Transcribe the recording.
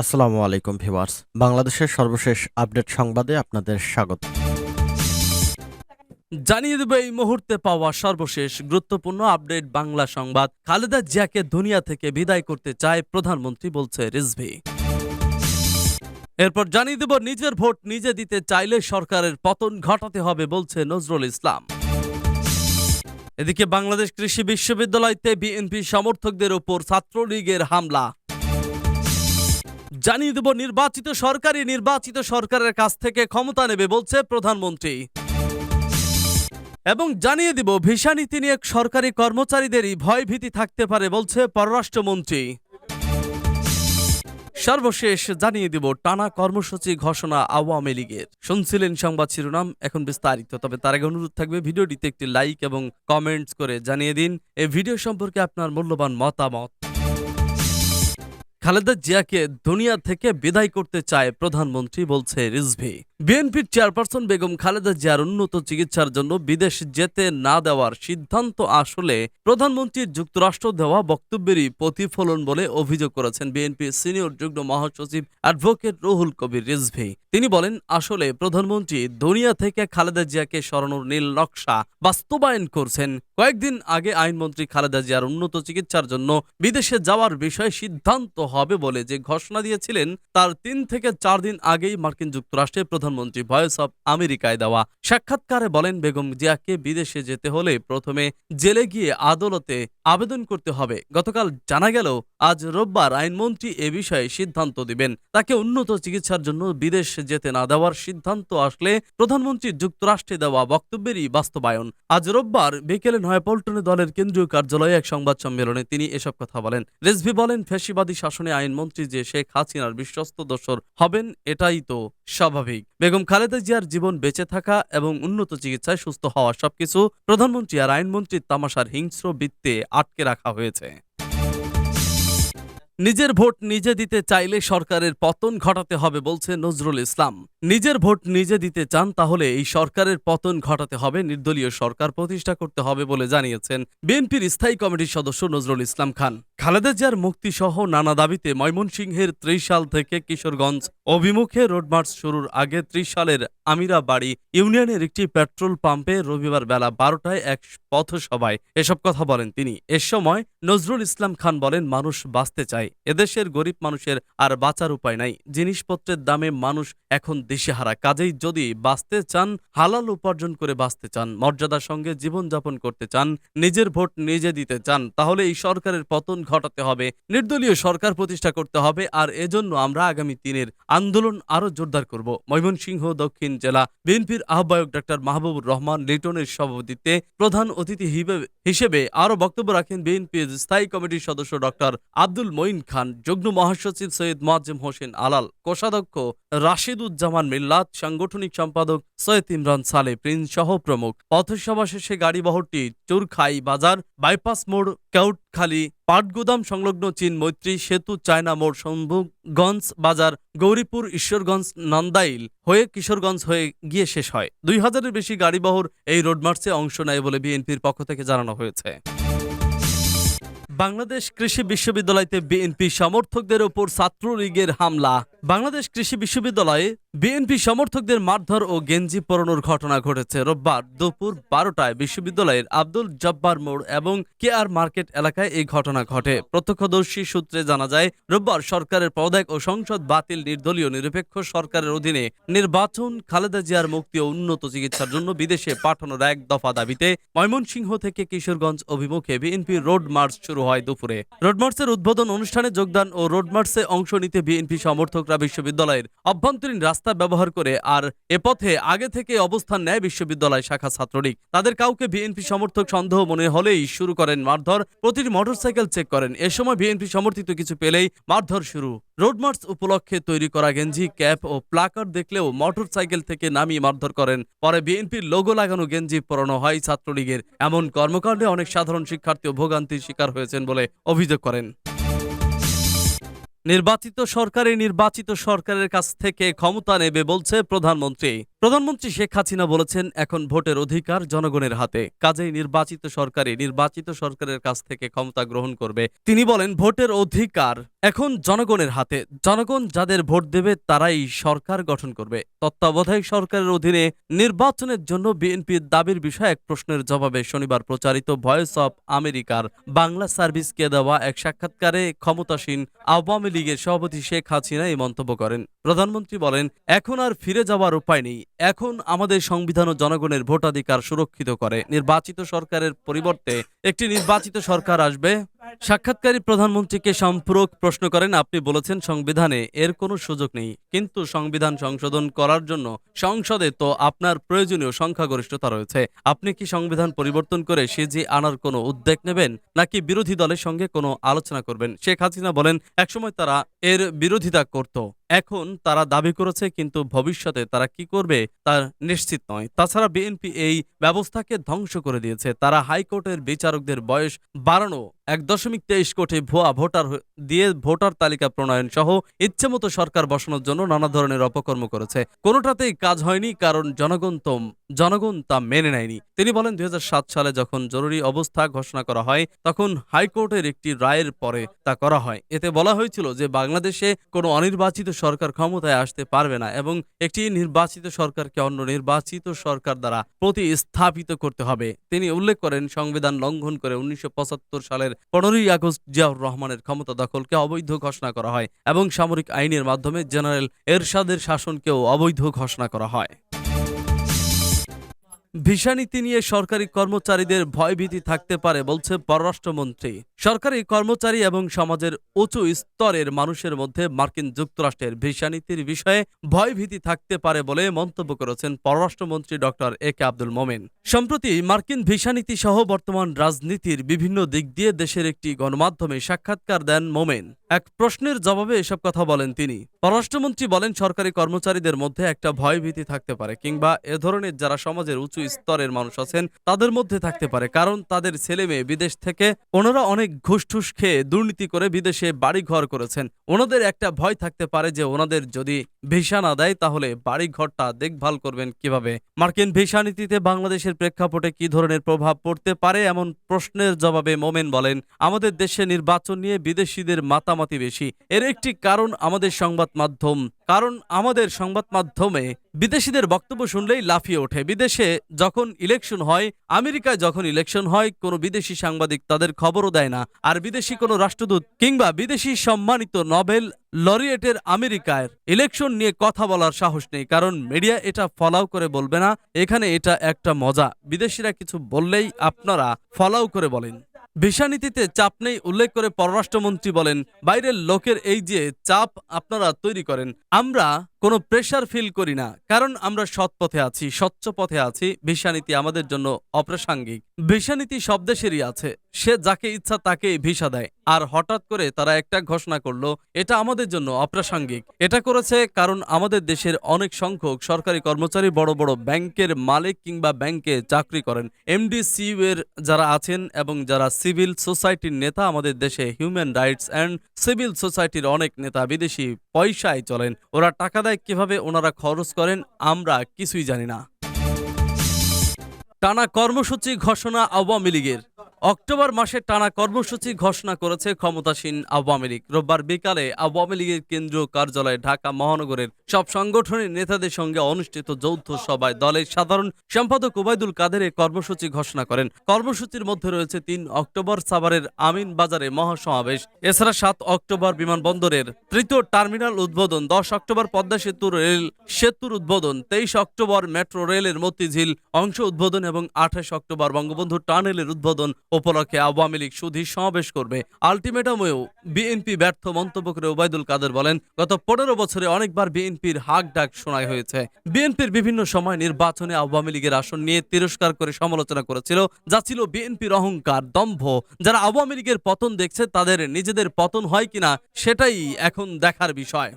আসসালামু আলাইকুম ভিউয়ার্স। বাংলাদেশের সর্বশেষ আপডেট সংবাদে আপনাদের স্বাগত। জানিয়ে দেব এই মুহূর্তে পাওয়া সর্বশেষ গুরুত্বপূর্ণ আপডেট বাংলা সংবাদ। খালেদা জিয়াকে দুনিয়া থেকে বিদায় করতে চায় প্রধানমন্ত্রী, বলছে রিজভি। এরপর জানিয়ে দেব, নিজের ভোট নিজে দিতে চাইলে সরকারের পতন ঘটাতে হবে, বলছে নজরুল ইসলাম। এদিকে বাংলাদেশ কৃষি বিশ্ববিদ্যালয়তে বিএনপি সমর্থকদের ওপর ছাত্রলীগের হামলা। জানিয়ে দেব, নির্বাচিত সরকারই নির্বাচিত সরকারের কাছ থেকে ক্ষমতা নেবে বলছে প্রধানমন্ত্রী। এবং জানিয়ে দিব, ভিসা নীতি নিয়ে সরকারি কর্মচারীদেরই ভয়ভীতি থাকতে পারে বলছে পররাষ্ট্রমন্ত্রী। সর্বশেষ জানিয়ে দিব, টানা কর্মসূচি ঘোষণা আওয়ামী লীগের। শুনছিলেন সংবাদ শিরোনাম, এখন বিস্তারিত। তবে তার আগে অনুরোধ থাকবে, ভিডিওটিতে একটি লাইক এবং কমেন্টস করে জানিয়ে দিন। এই ভিডিও সম্পর্কে আপনার মূল্যবান মতামত। খালেদা জিয়াকে দুনিয়া থেকে বিদায় করতে চায় প্রধানমন্ত্রী বলছে রিজভি। বিএনপির চেয়ারপারসন বেগম খালেদা জিয়ার উন্নত চিকিৎসার জন্য বিদেশ যেতে না দেওয়ার সিদ্ধান্ত আসলে প্রধানমন্ত্রীর যুক্তরাষ্ট্র দেওয়া বক্তব্যেরই প্রতিফলন বলে অভিযোগ করেছেন বিএনপির সিনিয়র যুগ্ম মহাসচিব অ্যাডভোকেট রুহুল কবির রিজভি। তিনি বলেন, আসলে প্রধানমন্ত্রী দুনিয়া থেকে খালেদা জিয়াকে সরানোর নীল নকশা বাস্তবায়ন করছেন। কয়েকদিন আগে আইনমন্ত্রী খালেদা জিয়ার উন্নত চিকিৎসার জন্য বিদেশে যাওয়ার বিষয়ে সিদ্ধান্ত হবে বলে যে ঘোষণা দিয়েছিলেন, তার তিন থেকে চার দিন আগেই মার্কিন যুক্তরাষ্ট্রের প্রধানমন্ত্রী ভয়েস অব আমেরিকায় দেওয়া সাক্ষাৎকারে বলেন, বেগম জিয়াকে বিদেশে যেতে হলে প্রথমে জেলে গিয়ে আদালতে আবেদন করতে হবে। গতকাল জানা গেল, আজ রোববার আইনমন্ত্রী এ বিষয়ে সিদ্ধান্ত দিবেন। তাকে উন্নত চিকিৎসার জন্য বিদেশ যেতে না দেওয়ার সিদ্ধান্ত আসলে প্রধানমন্ত্রী যুক্তরাষ্ট্রে দেওয়া বক্তব্যেরই বাস্তবায়ন। আজ রোববার বিকেলে নয়াপল্টনে দলের কেন্দ্রীয় কার্যালয়ে এক সংবাদ সম্মেলনে তিনি এসব কথা বলেন। রেজভি বলেন, ফ্যাসিবাদী শাসনে আইনমন্ত্রী যে শেখ হাসিনার বিশ্বস্ত দোসর হবেন, এটাই তো স্বাভাবিক। বেগম খালেদা জিয়ার জীবন বেঁচে থাকা এবং উন্নত চিকিৎসায় সুস্থ হওয়া সবকিছু প্রধানমন্ত্রী আর আইনমন্ত্রীর তামাশার হিংস্র বৃত্তে আটকে রাখা হয়েছে। নিজের ভোট নিজে দিতে চাইলে সরকারের পতন ঘটাতে হবে বলছে নজরুল ইসলাম। নিজের ভোট নিজে দিতে চান তাহলে এই সরকারের পতন ঘটাতে হবে, নির্দলীয় সরকার প্রতিষ্ঠা করতে হবে বলে জানিয়েছেন বিএনপির স্থায়ী কমিটির সদস্য নজরুল ইসলাম খান। খালেদা জিয়ার মুক্তি সহ নানা দাবিতে ময়মনসিংহের ত্রিশ সাল থেকে কিশোরগঞ্জ অভিমুখে রোড মার্চ শুরুর আগে ত্রিশ সালের আমিরা বাড়ি ইউনিয়নের একটি পেট্রোল পাম্পে রবিবার বেলা বারোটায় এক পথসভায় এসব কথা বলেন তিনি। এ সময় নজরুল ইসলাম খান বলেন, মানুষ বাঁচতে চায়। এদেশের গরিব মানুষের আর বাঁচার উপায় নাই। জিনিসপত্রের দামে মানুষ এখন দিশেহারা। কাজেই যদি বাঁচতে চান, হালাল উপার্জন করে বাঁচতে চান, মর্যাদার সঙ্গে জীবনযাপন করতে চান, নিজের ভোট নিজে দিতে চান, তাহলে এই সরকারের পতন ঘটাতে হবে। নির্দলীয় সরকার প্রতিষ্ঠা করতে হবে আর এজন্য আমরা আগামী দিনের আন্দোলন আরও জোরদার করব। ময়মনসিংহ দক্ষিণ জেলা বিএনপির আহ্বায়ক ডাক্তার মাহবুবুর রহমান লিটনের সভাপতিত্বে প্রধান অতিথি হিসেবে আরও বক্তব্য রাখেন বিএনপির স্থায়ী কমিটির সদস্য ডক্টর আব্দুল মঈন খান, যুগ্ম মহাসচিব সৈয়দ মোয়াজ্জেম হোসেন আলাল, কোষাধ্যক্ষ রাশিদুজ্জামান মিল্লাত, সাংগঠনিক সম্পাদক সৈয়দ ইমরান সালে, প্রিন্স সহ প্রমুখ। পথসভা শেষে গাড়িবহরটি চুরখাই বাজার, বাইপাস মোড় কেউটখালী পাটগুদাম সংলগ্ন চীন মৈত্রী সেতু চায়না মোড় শম্ভুগঞ্জ বাজার গৌরীপুর ঈশ্বরগঞ্জ নন্দাইল হয়ে কিশোরগঞ্জ হয়ে গিয়ে শেষ হয়। দুই হাজারের বেশি গাড়িবহর এই রোডমার্চে অংশ নেয় বলে বিএনপির পক্ষ থেকে জানানো হয়েছে। বাংলাদেশ কৃষি বিশ্ববিদ্যালয়তে বিএনপি সমর্থকদের ওপর ছাত্রলীগের হামলা। বাংলাদেশ কৃষি বিশ্ববিদ্যালয়ে বিএনপি সমর্থকদের মারধর ও গেঞ্জি পরানোর ঘটনা ঘটেছে রোববার দুপুর বারোটায় বিশ্ববিদ্যালয়ের আব্দুল জব্বার মোড় এবং কে আর মার্কেট এলাকায় এই ঘটনা ঘটে। প্রত্যক্ষদর্শী সূত্রে জানা যায়, রোববার সরকারের পদত্যাগ ও সংসদ বাতিল নির্দলীয় নিরপেক্ষ সরকারের অধীনে নির্বাচন খালেদা জিয়ার মুক্তি ও উন্নত চিকিৎসার জন্য বিদেশে পাঠানোর এক দফা দাবিতে ময়মনসিংহ থেকে কিশোরগঞ্জ অভিমুখে বিএনপি রোড মার্চ শুরু হয় দুপুরে। রোড মার্চের উদ্বোধন অনুষ্ঠানে যোগদান ও রোড মার্চে অংশ নিতে বিএনপি সমর্থকরা বিশ্ববিদ্যালয়ের অভ্যন্তরীণ রাস্তা ব্যবহার করে আর এ পথে আগে থেকে অবস্থান নেয় বিশ্ববিদ্যালয় শাখা ছাত্রলীগ। তাদের কাউকে বিএনপি সমর্থক সন্দেহ মনে হলেই শুরু করেন মারধর। প্রতিটি মোটরসাইকেল চেক করেন। এ সময় বিএনপি সমর্থিত কিছু পেলেই মারধর শুরু। রোড মার্চ উপলক্ষে তৈরি করা গেঞ্জি, ক্যাপ ও প্লাকার্ড দেখলেও মোটরসাইকেল থেকে নামিয়ে মারধর করেন। পরে বিএনপির লোগো লাগানো গেঞ্জি পরানো হয় ছাত্রলীগের। এমন কর্মকাণ্ডে অনেক সাধারণ শিক্ষার্থী ভোগান্তির শিকার হয়েছেন বলে অভিযোগ করেন। নির্বাচিত সরকারে নির্বাচিত সরকারের কাছ থেকে ক্ষমতা নেবে বলছে প্রধানমন্ত্রী। প্রধানমন্ত্রী শেখ হাসিনা বলেছেন, এখন ভোটের অধিকার জনগণের হাতে। কাজেই নির্বাচিত সরকারে নির্বাচিত সরকারের কাছ থেকে ক্ষমতা গ্রহণ করবে। তিনি বলেন, ভোটের অধিকার এখন জনগণের হাতে। জনগণ যাদের ভোট দেবে তারাই সরকার গঠন করবে। তত্ত্বাবধায়ক সরকারের অধীনে নির্বাচনের জন্য বিএনপির দাবির বিষয়ে এক প্রশ্নের জবাবে শনিবার প্রচারিত ভয়েস অব আমেরিকার বাংলা সার্ভিসকে দেওয়া এক সাক্ষাৎকারে ক্ষমতাসীন আওয়ামী লীগের সভাপতি শেখ হাসিনা এই মন্তব্য করেন। প্রধানমন্ত্রী বলেন, এখন আর ফিরে যাওয়ার উপায় নেই। এখন আমাদের সংবিধান ও জনগণের ভোটাধিকার সুরক্ষিত করে। নির্বাচিত সরকারের পরিবর্তে একটি নির্বাচিত সরকার আসবে। সাক্ষাৎকারী প্রধানমন্ত্রীকে সম্পূরক প্রশ্ন করেন, আপনি বলেছেন সংবিধানে এর কোনো সুযোগ নেই, কিন্তু সংবিধান সংশোধন করার জন্য সংসদে তো আপনার প্রয়োজনীয় সংখ্যাগরিষ্ঠতা রয়েছে। আপনি কি সংবিধান পরিবর্তন করে সিজি আনার কোনো উদ্যোগ নেবেন, নাকি বিরোধী দলের সঙ্গে কোনো আলোচনা করবেন? শেখ হাসিনা বলেন, একসময় তারা এর বিরোধিতা করত। এখন তারা দাবি করেছে, কিন্তু ভবিষ্যতে তারা কি করবে তার নিশ্চিত নয়। তাছাড়া বিএনপি এই ব্যবস্থাকে ধ্বংস করে দিয়েছে। তারা হাইকোর্টের বিচারকদের বয়স বাড়ানো এক দশমিক তেইশ কোটি ভুয়া ভোটার দিয়ে ভোটার তালিকা প্রণয়ন সহ ইচ্ছেমতো সরকার বসানোর জন্য নানা ধরনের অপকর্ম করেছে। কোনোটাতেই কাজ হয়নি, কারণ জনগণ তো জনগণ তা মেনে নেয়নি। তিনি বলেন, দুই হাজার সাত সালে যখন জরুরি অবস্থা ঘোষণা করা হয়, তখন হাইকোর্টের একটি রায়ের পরে তা করা হয়। এতে বলা হয়েছিল যে, বাংলাদেশে কোনো অনির্বাচিত সরকার ক্ষমতায় আসতে পারবে না এবং একটি নির্বাচিত সরকারকে অন্য নির্বাচিত সরকার দ্বারা প্রতিস্থাপিত করতে হবে। তিনি উল্লেখ করেন, সংবিধান লঙ্ঘন করে উনিশশো পঁচাত্তর সালের পনেরোই আগস্ট জিয়াউর রহমানের ক্ষমতা দখলকে অবৈধ ঘোষণা করা হয় এবং সামরিক আইনের মাধ্যমে জেনারেল এরশাদের শাসনকেও অবৈধ ঘোষণা করা হয়। ভিসা নীতি নিয়ে সরকারি কর্মচারীদের ভয়ভীতি থাকতে পারে বলছে পররাষ্ট্রমন্ত্রী। সরকারি কর্মচারী এবং সমাজের উঁচু স্তরের মানুষের মধ্যে মার্কিন যুক্তরাষ্ট্রের ভিসা নীতির বিষয়ে ভয়ভীতি থাকতে পারে বলে মন্তব্য করেছেন পররাষ্ট্রমন্ত্রী ডক্টর এ কে আব্দুল মোমেন। সম্প্রতি মার্কিন ভিসা নীতি সহ বর্তমান রাজনীতির বিভিন্ন দিক দিয়ে দেশের একটি গণমাধ্যমে সাক্ষাৎকার দেন মোমেন। এক প্রশ্নের জবাবে এসব কথা বলেন তিনি। পররাষ্ট্রমন্ত্রী বলেন, সরকারি কর্মচারীদের মধ্যে একটা ভয়ভীতি থাকতে পারে কিংবা এ ধরনের যারা সমাজের উঁচু স্তরের মানুষ আছেন, তাদের মধ্যে থাকতে পারে। কারণ তাদের ছেলে মেয়ে বিদেশ থেকে ওনারা অনেক ঘুষঠুস খেয়ে দুর্নীতি করে বিদেশে বাড়ি ঘর করেছেন। ওনাদের একটা ভয় থাকতে পারে যে ওনাদের যদি ভিসা না দেয়, তাহলে বাড়ি ঘরটা দেখভাল করবেন কীভাবে? মার্কিন ভিসা নীতিতে বাংলাদেশের প্রেক্ষাপটে কি ধরনের প্রভাব পড়তে পারে? এমন প্রশ্নের জবাবে মোমেন বলেন, আমাদের দেশে নির্বাচন নিয়ে বিদেশিদের মাতামাতি বেশি। এর একটি কারণ আমাদের সংবাদ মাধ্যম। কারণ আমাদের সংবাদ মাধ্যমে বিদেশিদের বক্তব্য শুনলেই লাফিয়ে ওঠে। বিদেশে যখন ইলেকশন হয়, আমেরিকায় যখন ইলেকশন হয়, কোনো বিদেশি সাংবাদিক তাদের খবরও দেয় না। আর বিদেশি কোনো রাষ্ট্রদূত কিংবা বিদেশি সম্মানিত নোবেল লরিয়েটের আমেরিকায় ইলেকশন নিয়ে কথা বলার সাহস নেই। কারণ মিডিয়া এটা ফলাও করে বলবে না। এখানে এটা একটা মজা। বিদেশিরা কিছু বললেই আপনারা ফলাও করে বলেন। ভিসা নীতিতে চাপ নেই উল্লেখ করে পররাষ্ট্রমন্ত্রী বলেন, বাইরের লোকের এই যে চাপ আপনারা তৈরি করেন, আমরা কোনো প্রেশার ফিল করি না। কারণ আমরা সৎ পথে আছি, স্বচ্ছ পথে আছি ভিসা নীতি আমাদের জন্য অপ্রাসঙ্গিক। ভিসা নীতি সব দেশেরই আছে। সে যাকে ইচ্ছা তাকে ভিসা দেয়। আর হঠাৎ করে তারা একটা ঘোষণা করল, এটা আমাদের জন্য অপ্রাসঙ্গিক। এটা করেছে কারণ আমাদের দেশের অনেক সংখ্যক সরকারি কর্মচারী বড় বড় ব্যাংকের মালিক কিংবা ব্যাংকে চাকরি করেন। এমডিসিউ এর যারা আছেন এবং যারা সিভিল সোসাইটির নেতা আমাদের দেশে হিউম্যান রাইটস অ্যান্ড সিভিল সোসাইটির অনেক নেতা বিদেশি পয়সায় চলেন। ওরা টাকা দেয় কীভাবে ওনারা খরচ করেন আমরা কিছুই জানি না। টানা কর্মসূচি ঘোষণা আওয়ামী লীগের। অক্টোবর মাসে টানা কর্মসূচি ঘোষণা করেছে ক্ষমতাসীন আওয়ামী লীগ। রোববার বিকালে আওয়ামী লীগের কেন্দ্রীয় কার্যালয়ে ঢাকা মহানগরের সব সংগঠনের নেতাদের সঙ্গে অনুষ্ঠিত যৌথ সভায় দলের সাধারণ সম্পাদক ওবায়দুল কাদের কর্মসূচি ঘোষণা করেন। কর্মসূচির মধ্যে রয়েছে তিন অক্টোবর সাভারের আমিন বাজারে মহাসমাবেশ। এছাড়া সাত অক্টোবর বিমানবন্দরের তৃতীয় টার্মিনাল উদ্বোধন, দশ অক্টোবর পদ্মা সেতু রেল সেতুর উদ্বোধন, তেইশ অক্টোবর মেট্রো রেলের মতিঝিল অংশ উদ্বোধন এবং আঠাশ অক্টোবর বঙ্গবন্ধু টানেলের উদ্বোধন উপলক্ষে আওয়ামী লীগ সুধী সমাবেশ করবে। আলটিমেটামেও বিএনপি ব্যর্থ মন্তব্য করে ওবায়দুল কাদের বলেন, গত পনেরো বছরে অনেকবার বিএনপির হাক ডাক শোনা হয়েছে। বিএনপির বিভিন্ন সময় নির্বাচনে আওয়ামী লীগের আসন নিয়ে তিরস্কার করে সমালোচনা করেছিল। যা ছিল বিএনপির অহংকার, দম্ভ। যারা আওয়ামী লীগের পতন দেখছে, তাদের নিজেদের পতন হয় কিনা, সেটাই এখন দেখার বিষয়।